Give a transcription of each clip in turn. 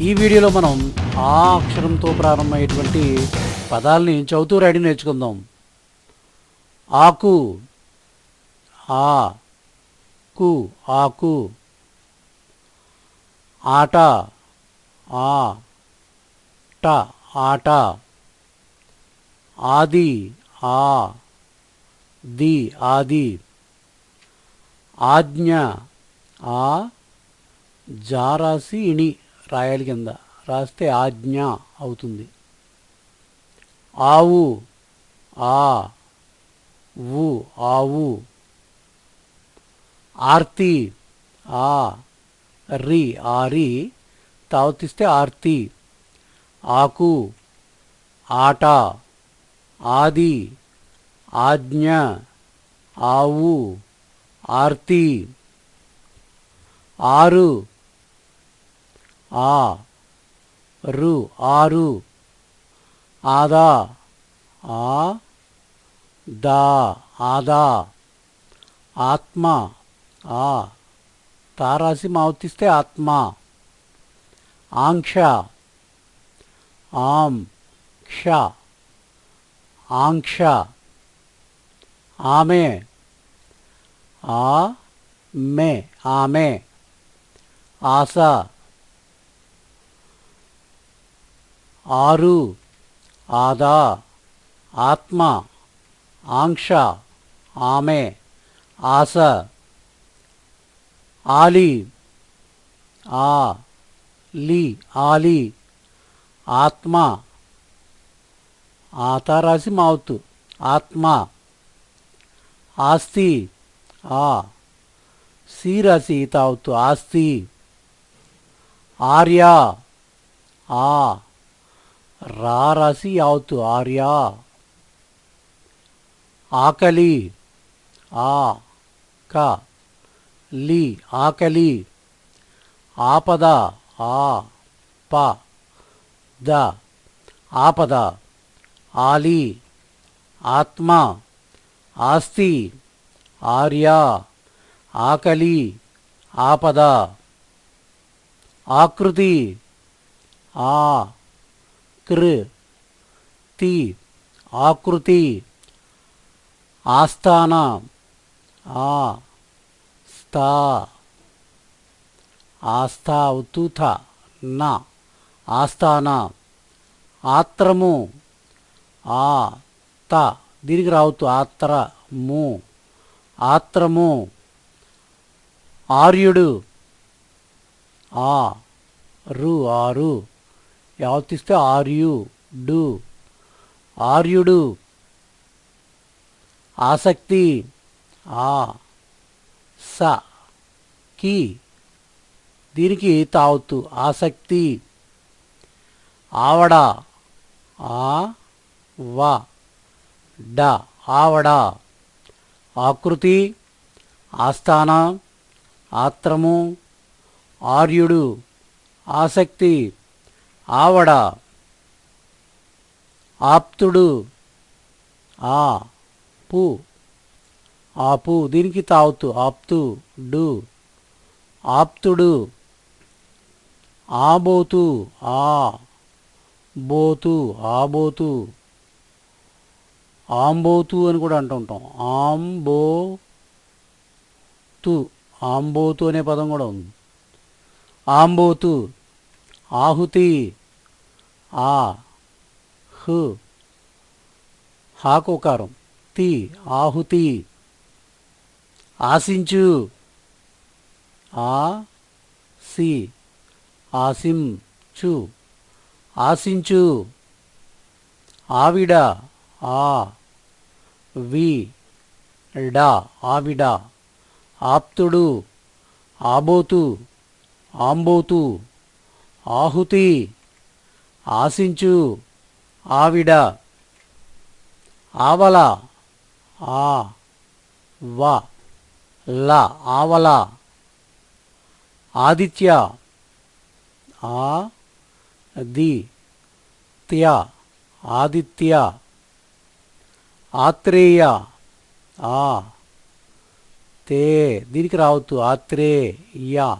ఈ వీడియోలో మనం ఆ అక్షరంతో ప్రారంభమయ్యేటువంటి పదాలని చదువుతూ రాయడం నేర్చుకుందాం. ఆకు ఆ కు ఆకు ఆట ఆ ట ఆట ఆది ఆ ది ఆది ఆజ్ఞ ఆ జారాసి ఇణి. రాయాలి కింద. రాస్తే ఆజ్ఞ అవుతుంది. ఆవు ఆ ఉ ఆవు. ఆర్తి ఆ రి ఆరి తావతిస్తే ఆర్తి. ఆకు ఆట. ఆది ఆజ్ఞ. ఆవు ఆర్తి. ఆరు ఆ రు ఆరు. ఆదా ఆ దా ఆదా. ఆత్మ ఆ. తారాసి మావుతిస్తే ఆత్మ. ఆంక్ష ఆం క్ష. ఆంక్ష ఆమె. ఆ మే ఆమె. ఆశ ఆరు ఆదా ఆత్మ ఆంక్ష ఆమె ఆశ ఆలి ఆ లి ఆలి ఆత్మ ఆత రాసి మావుతు ఆత్మ ఆస్తి ఆ సి రాసి తావుతు ఆస్తి ఆర్య ఆ రా రాసి యావత్తు ఆర్య. ఆకలి ఆ క లి ఆకలి ఆపద ఆ ప ద ఆపద ఆలి ఆత్మ ఆస్తి ఆర్య ఆకలి ఆపద ఆకృతి ఆ కృ తి ఆకృతి ఆస్థాన ఆ స్థా ఆస్థా ఉతుథ నా ఆస్థాన ఆత్రము ఆ త దీనికి రావద్దు ఆత్ర ము ఆత్రము ఆర్యుడు ఆ రు ఆరు. యావతిస్తే ఆర్యు డు. ఆర్యుడు. ఆసక్తి ఆ. స. కి. దీనికి తావుతు ఆసక్తి. ఆవడ ఆ. వ. డ. ఆవడ. ఆకృతి ఆస్థాన ఆత్రము. ఆర్యుడు. ఆసక్తి. ఆవడ ఆప్తుడు ఆ పు ఆపు దీనికి తావుతు ఆప్తు డు ఆప్తుడు ఆబోతు ఆ బోతు ఆబోతు ఆంబోతు అని కూడా అంటుంటాం ఆంబో తు ఆంబోతు అనే పదం కూడా ఉంది. ఆంబోతు ఆహుతి ఆ హు హాకోకారం తి ఆహుతి ఆశించు ఆ సి ఆసిం చు ఆశించు ఆవిడ ఆ వి డా ఆవిడ ఆప్తుడు ఆబోతు ఆంబోతు ఆహుతి ఆశించు ఆవిడ. ఆవల ఆ వ ల ఆవల. ఆదిత్య ఆ ది త్య ఆదిత్య. ఆత్రేయ ఆ తే దీనికి రావద్దు ఆత్రేయ.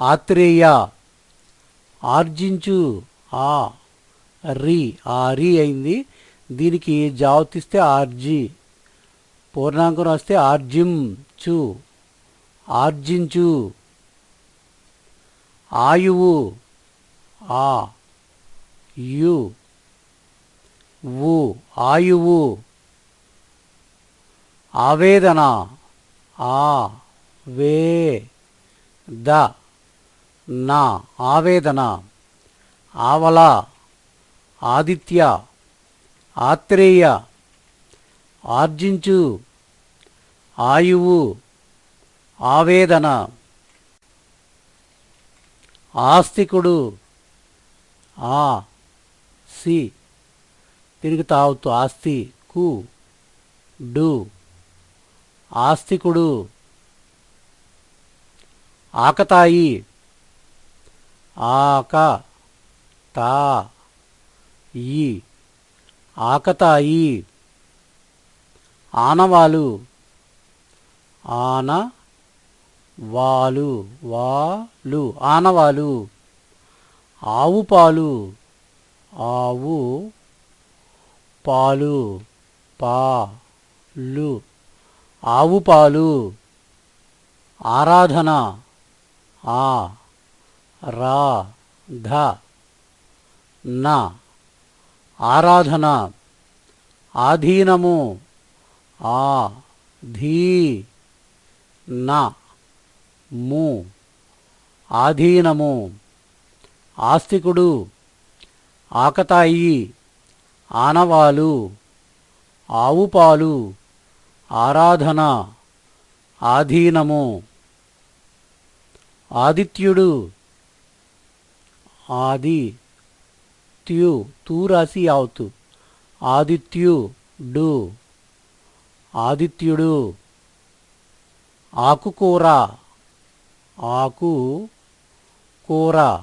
ఆత్రేయ ఆర్జించు. ఆ రి ఆ రి అయింది. దీనికి జావతిస్తే ఆర్జి. పూర్ణాంకం వస్తే ఆర్జిం చు ఆర్జించు. ఆయువు. ఆ యు. వు ఆయువు. ఆవేదన. ఆ వే ద నా ఆవేదన. ఆవల ఆదిత్య ఆత్రేయ ఆర్జించు ఆయువు ఆవేదన ఆస్తికుడు ఆ సి తిరిగి తావుతూ ఆస్తి కు డు ఆస్తికుడు ఆకతాయి ఆక తా ఈ ఆకతాయి ఆనవాలు ఆన వాలు వాలు ఆనవాలు ఆవు పాలు ఆవు పాలు పాలు ఆవు పాలు ఆరాధన ఆ రా ధ న. ఆరాధన. ఆధీనము. ఆ. ధీ. న. ము. ఆధీనము. ఆస్తికుడు. ఆకతాయి. ఆనవాలు. ఆవుపాలు. ఆరాధన. ఆధీనము. ఆదిత్యుడు. ఆది. త్యు తూ రాసి యావతు ఆదిత్యు డు. ఆదిత్యుడు ఆకుకూర ఆకు కూర.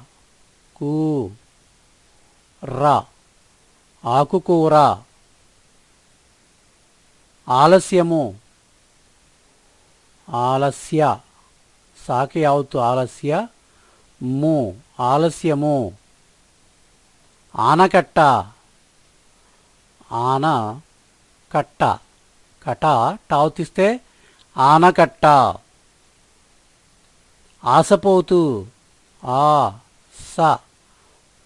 కూ. ర. ఆకుకూర ఆలస్యము. ఆలస్య. సాకి అవుతు ఆలస్య. ము. ఆలస్యము. ఆనకట్ట. ఆన కట్ట కట టావుతిస్తే ఆనకట్ట. ఆసపోతు ఆ స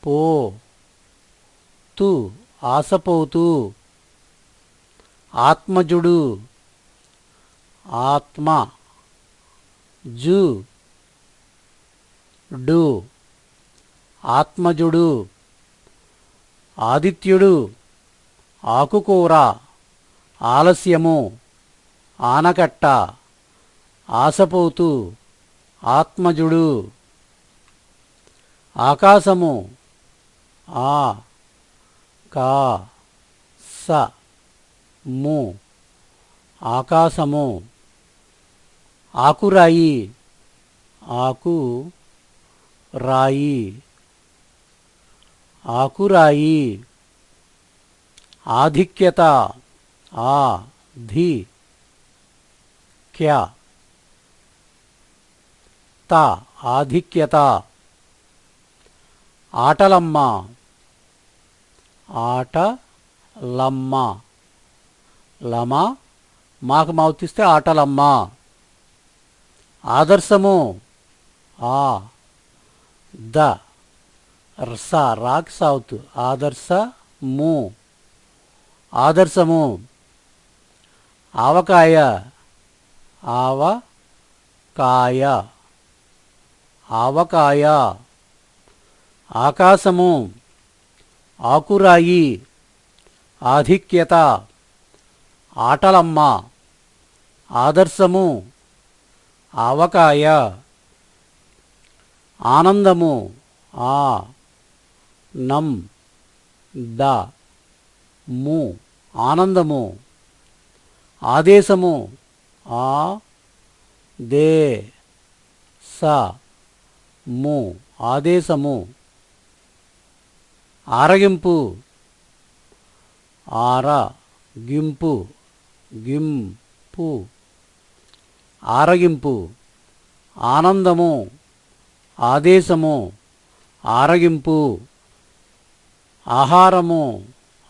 పో తు ఆసపోతు. ఆత్మజుడు ఆత్మ జు డు. ఆత్మజుడు ఆదిత్యుడు ఆకుకూర ఆలస్యము ఆనకట్ట ఆసపోతు ఆత్మజుడు ఆకాశము ఆ కా స ము ఆకాశము ఆకురాయి ఆకు రాయి ఆకురాయి. ఆధిక్యత. ఆ ధి. క్య. త ఆధిక్యత. ఆటలమ్మ. ఆట లమ్మ లమ మాకు మావుతిస్తే ఆటలమ్మ. ఆదర్శము. ఆ ద. రస రాక్ సౌత్. ఆదర్శము ఆదర్శము. ఆవకాయ. ఆవ కాయ ఆవకాయ. ఆకాశము. ఆకురాయి. ఆధిక్యత. ఆటలమ్మ. ఆదర్శము. ఆవకాయ. ఆనందము. ఆ. నం ద ము ఆనందము ఆదేశము ఆ దే స ము ఆదేశము ఆరగింపు ఆర గింపు గింపు ఆరగింపు ఆనందము ఆదేశము ఆరగింపు ఆహారము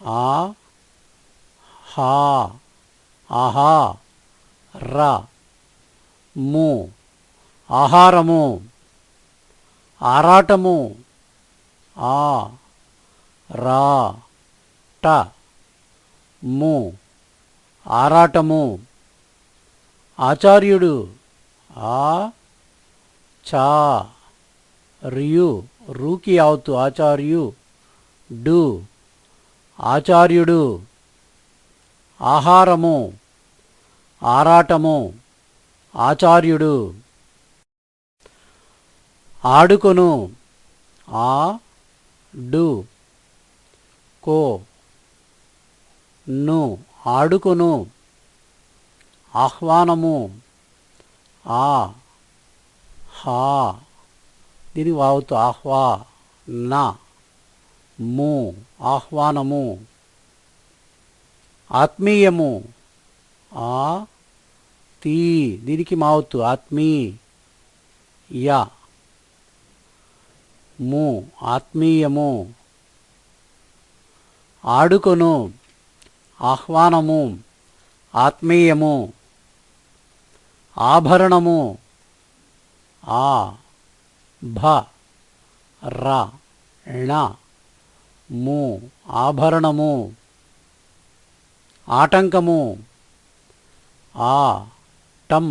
ఆ హా ఆహా ర ము ఆహారము ఆరాటము ఆ రా ట ము ఆరాటము ఆచార్యుడు ఆ చా రియు రూకి అవుతు ఆచార్యు డు. ఆచార్యుడు. ఆహారము. ఆరాటము. ఆచార్యుడు. ఆడుకొను. ఆ డు. కో. ను. ఆడుకొను. ఆహ్వానము. ఆ హా. దీనికి వావుతూ ఆహ్వా నా. ము ఆహ్వానము. ఆత్మీయము. ఆ తీ దీనికి మావుతు ఆత్మీ యా. ము ఆత్మీయము. ఆడుకొను ఆహ్వానము. ఆత్మీయము. ఆభరణము. ఆ భ ర ణ. ము ఆభరణము ఆటంకము ఆ టం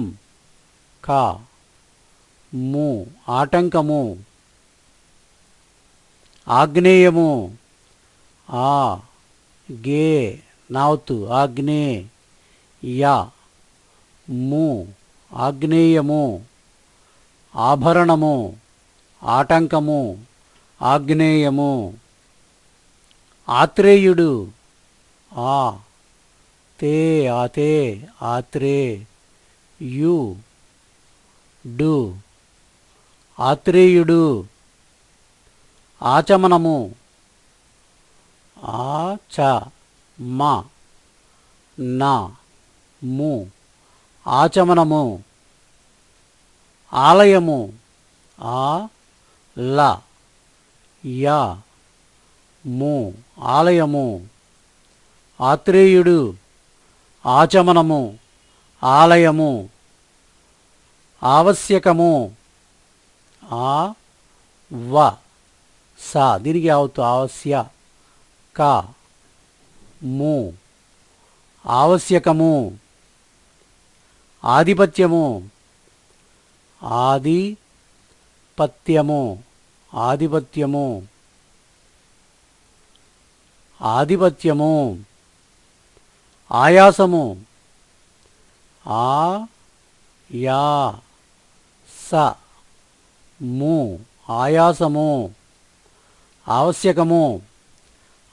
క ము ఆటంకము ఆగ్నేయము ఆ గే నావుతు ఆగ్నే యా ము ఆగ్నేయము ఆభరణము ఆటంకము ఆగ్నేయము ఆత్రేయుడు. ఆ తే ఆతే ఆత్రే యు డు ఆత్రేయుడు. ఆచమనము ఆ చ మ నా ము ఆచమనము ఆలయము ఆ ల యా ము ఆలయము ఆత్రేయుడు ఆచమనము ఆలయము ఆవశ్యకము ఆ వ స దీనికి అవుతూ ఆవశ్య క ము ఆవశ్యకము ఆధిపత్యము ఆది పత్యము ఆధిపత్యము ఆధిపత్యము ఆయాసము. ఆ యా స ము ఆయాసము ఆవశ్యకము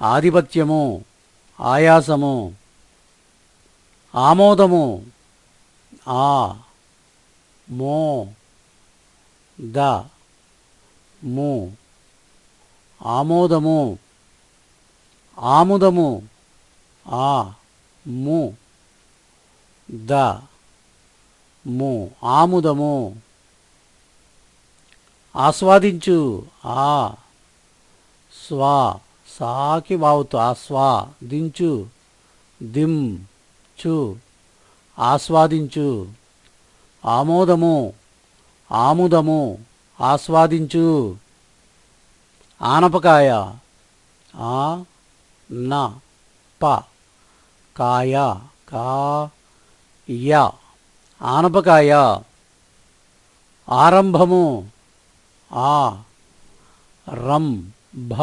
ఆధిపత్యము ఆయాసము. ఆమోదము ఆ మో ద ము. ఆమోదము ఆముదము. ఆ ము. ద ము. ఆముదము. ఆస్వాదించు. ఆ స్వా. సాకి వావుతు. ఆస్వా దించు దిం. చు. ఆస్వాదించు. ఆమోదము. ఆముదము. ఆస్వాదించు. ఆనపకాయ. ఆ న ప కాయ కా య. ఆనపకాయ. ఆరంభము ఆ. రం భ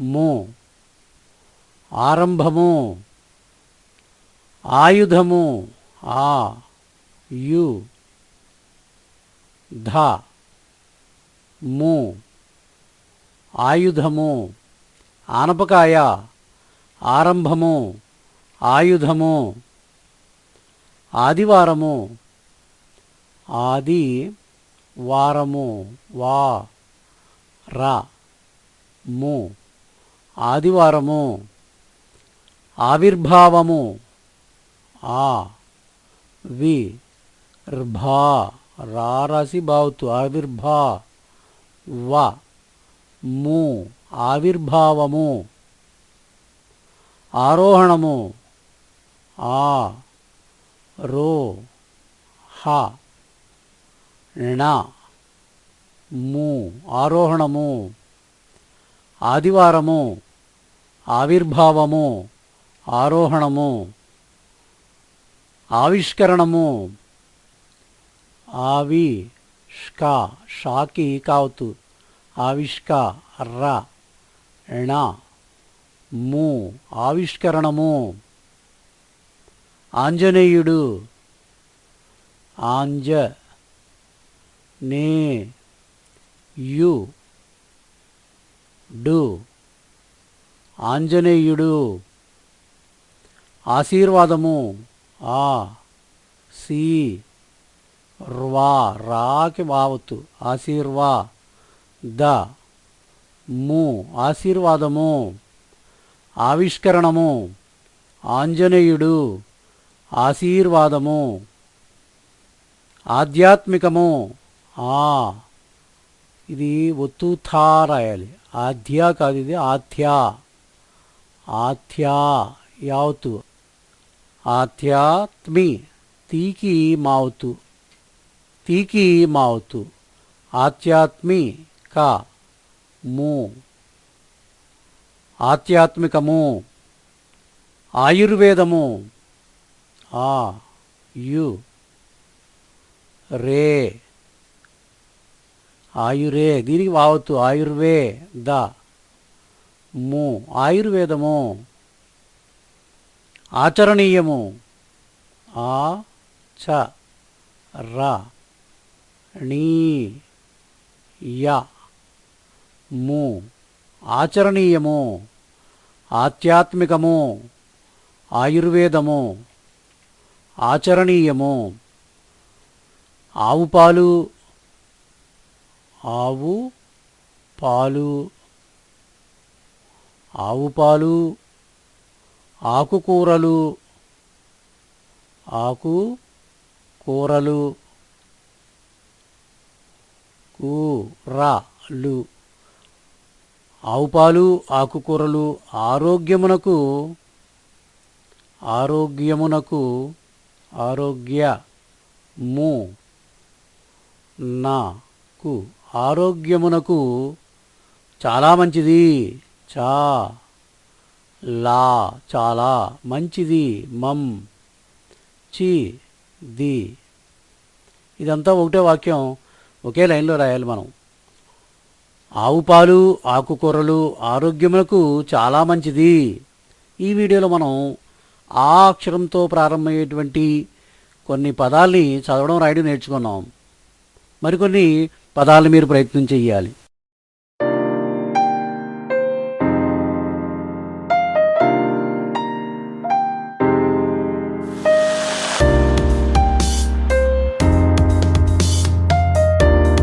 ము. ఆరంభము ఆయుధము ఆ యు. ధ ము. ఆయుధము ఆనపకాయ ఆరంభము ఆయుధము ఆదివారము ఆది వారము వా రా ము ఆదివారము ఆవిర్భావము ఆ వి ర్భా రా రాసి బావుతు ఆవిర్భా వ ము ఆవిర్భావము ఆరోహణము ఆ రో హ ణ ము ఆరోహణము ఆదివారము ఆవిర్భావము ఆరోహణము ఆవిష్కరణము ఆవి ష్ షాకి కావతు ఆవిష్క ర. ణ ము ఆవిష్కరణము ఆంజనేయుడు ఆంజ నే యు డు ఆంజనేయుడు ఆశీర్వాదము ఆ సి ర్వా రాకి వావత్తు ఆశీర్వా ద ము ఆశీర్వాదము ఆవిష్కరణము ఆంజనేయుడు ఆశీర్వాదము ఆధ్యాత్మికము ఆ. ఇది ఒత్తు థా రాయాలి. ఆధ్యా కాదు ఇది ఆథ్యా ఆథ్యా యావుతు ఆధ్యాత్మి తీకి మావుతు తీకి మావుతు ఆధ్యాత్మి కా. ము. ఆధ్యాత్మికము. ఆయుర్వేదము. ఆ. యు. రే. ఆయురే. దీనికి వావత్తు ఆయుర్వే ద ము. ఆయుర్వేదము. ఆచరణీయము. ఆ. చ. ర. నీ య. ము. ఆచరణీయము ఆధ్యాత్మికము ఆయుర్వేదము ఆచరణీయము. ఆవు పాలు ఆవు పాలు ఆవు పాలు ఆకుకూరలు ఆకు కూరలు కూరలు. ఆవు పాలు ఆకుకూరలు ఆరోగ్యమునకు ఆరోగ్యమునకు ఆరోగ్యము నాకు ఆరోగ్యమునకు చాలా మంచిది. చా లా చాలా మంచిది. మం చి ది. ఇదంతా ఒకటే వాక్యం ఒకే లైన్లో రాయాలి మనం. ఆవు పాలు ఆకుకూరలు ఆరోగ్యములకు చాలా మంచిది. ఈ వీడియోలో మనం ఆ అక్షరంతో ప్రారంభమయ్యేటువంటి కొన్ని పదాల్ని చదవడం రాయడం నేర్చుకున్నాం. మరికొన్ని పదాలు మీరు ప్రయత్నం చేయాలి